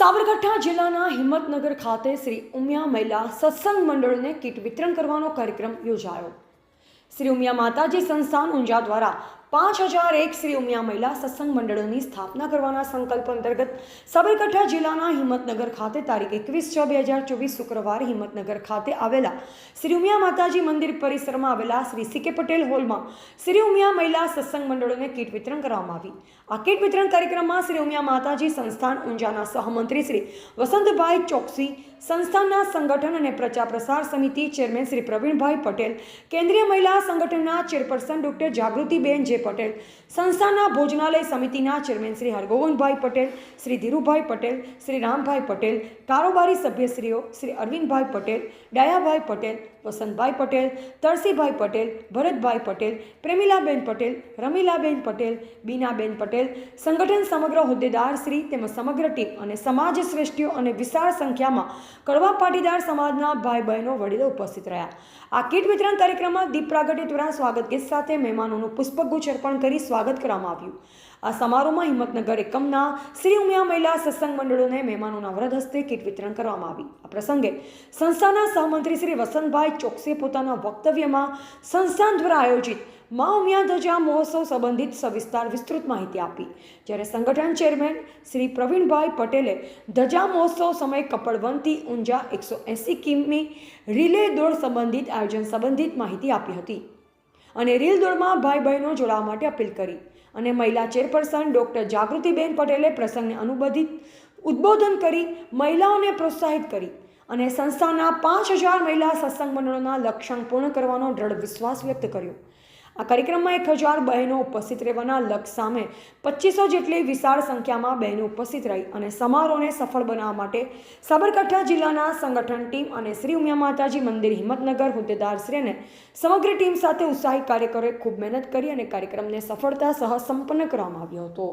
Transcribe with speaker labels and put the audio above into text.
Speaker 1: સાબરકાંઠા જિલ્લાના હિંમતનગર ખાતે શ્રી ઉમિયા મહિલા સત્સંગ મંડળને કીટ વિતરણ કરવાનો કાર્યક્રમ યોજાયો. શ્રી ઉમિયા માતાજી સંસ્થાન ઊંઝા દ્વારા પાંચ હજાર એક શ્રી ઉમિયા મહિલા સત્સંગ મંડળોની સ્થાપના કરવાના સંકલ્પ અંતર્ગત સાબરકાંઠા જિલ્લાના હિંમતનગર ખાતે તારીખ એકવીસ છ બે હજાર ચોવીસ શુક્રવાર હિંમતનગર ખાતે આવેલા શ્રી ઉમિયા માતાજી મંદિર પરિસરમાં આવેલા શ્રી સીકે પટેલ હોલમાં શ્રી ઉમિયા મહિલા સત્સંગ મંડળોને કીટ વિતરણ કરવામાં આવી. આ કીટ વિતરણ કાર્યક્રમમાં શ્રી ઉમિયા માતાજી સંસ્થાન ઊંઝાના સહમંત્રી શ્રી વસંતભાઈ ચોકસી, સંસ્થાનના સંગઠન અને પ્રચાર પ્રસાર સમિતિ ચેરમેન શ્રી પ્રવીણભાઈ પટેલ, કેન્દ્રીય મહિલા સંગઠનના ચેરપર્સન ડોક્ટર જાગૃતિબેન જે પટેલ. સંસ્થાના ભોજનાલય સમિતિના ચેરમેન શ્રી હરગોવનભાઈ પટેલ, શ્રી ધીરુભાઈ પટેલ, શ્રી રામભાઈ પટેલ, કારોબારી સભ્યશ્રીઓ શ્રી અરવિંદભાઈ પટેલ, ડાયાભાઈ પટેલ, વસંતભાઈ પટેલ, તરસીભાઈ પટેલ, ભરતભાઈ પટેલ, પ્રેમિલાબેન પટેલ, રમીલાબેન પટેલ, બીનાબેન પટેલ, સંગઠન સમગ્ર હોદ્દેદાર શ્રી તેમજ સમગ્ર ટીમ અને સમાજ શ્રેષ્ઠીઓ અને વિશાળ સંખ્યામાં કડવા પાટીદાર સમાજના ભાઈ બહેનો વડીલો ઉપસ્થિત રહ્યા. આ કીટ વિતરણ કાર્યક્રમમાં દીપ પ્રાગટ્ય દ્વારા સ્વાગત ગીત સાથે મહેમાનોનું પુષ્પગુચ્છ અર્પણ કરી સ્વાગત કરવામાં આવ્યું. આ સમારોહમાં હિંમતનગર એકમના શ્રી ઉમિયા મહિલા સત્સંગ મંડળોને મહેમાનોના વ્રત હસ્તે કીટ વિતરણ કરવામાં આવી. આ પ્રસંગે સંસ્થાના સહમંત્રી શ્રી વસંતભાઈ ચોકસીએ પોતાના વક્તવ્યમાં સંસ્થાન દ્વારા આયોજિત મા ઉમિયા ધજા મહોત્સવ સંબંધિત સવિસ્તાર વિસ્તૃત માહિતી આપી. જ્યારે સંગઠન ચેરમેન શ્રી પ્રવીણભાઈ પટેલે ધજા મહોત્સવ સમયે કપડવંતી ઊંઝા એકસો એંસી કિમી રિલે દોડ સંબંધિત આયોજન સંબંધિત માહિતી આપી હતી. અને રીલ દોડમાં ભાઈ બહેનો જોડાવા માટે અપીલ કરી. અને મહિલા ચેરપર્સન ડૉક્ટર જાગૃતિબેન પટેલે પ્રસંગને અનુબંધિત ઉદ્બોધન કરી મહિલાઓને પ્રોત્સાહિત કરી અને સંસ્થાના પાંચ હજાર મહિલા સત્સંગ મંડળોના લક્ષ્યાંક પૂર્ણ કરવાનો દ્રઢ વિશ્વાસ વ્યક્ત કર્યો. આ કાર્યક્રમમાં એક હજાર બહેનો ઉપસ્થિત રહેવાના લક્ષ્ય સામે પચીસો જેટલી વિશાળ સંખ્યામાં બહેનો ઉપસ્થિત રહી અને સમારોહને સફળ બનાવવા માટે સાબરકાંઠા જિલ્લાના સંગઠન ટીમ અને શ્રી ઉમિયા માતાજી મંદિર હિંમતનગર હોદ્દેદારશ્રીને સમગ્ર ટીમ સાથે ઉત્સાહી કાર્યકરોએ ખૂબ મહેનત કરી અને કાર્યક્રમને સફળતા સહ સંપન્ન કરવામાં આવ્યો હતો.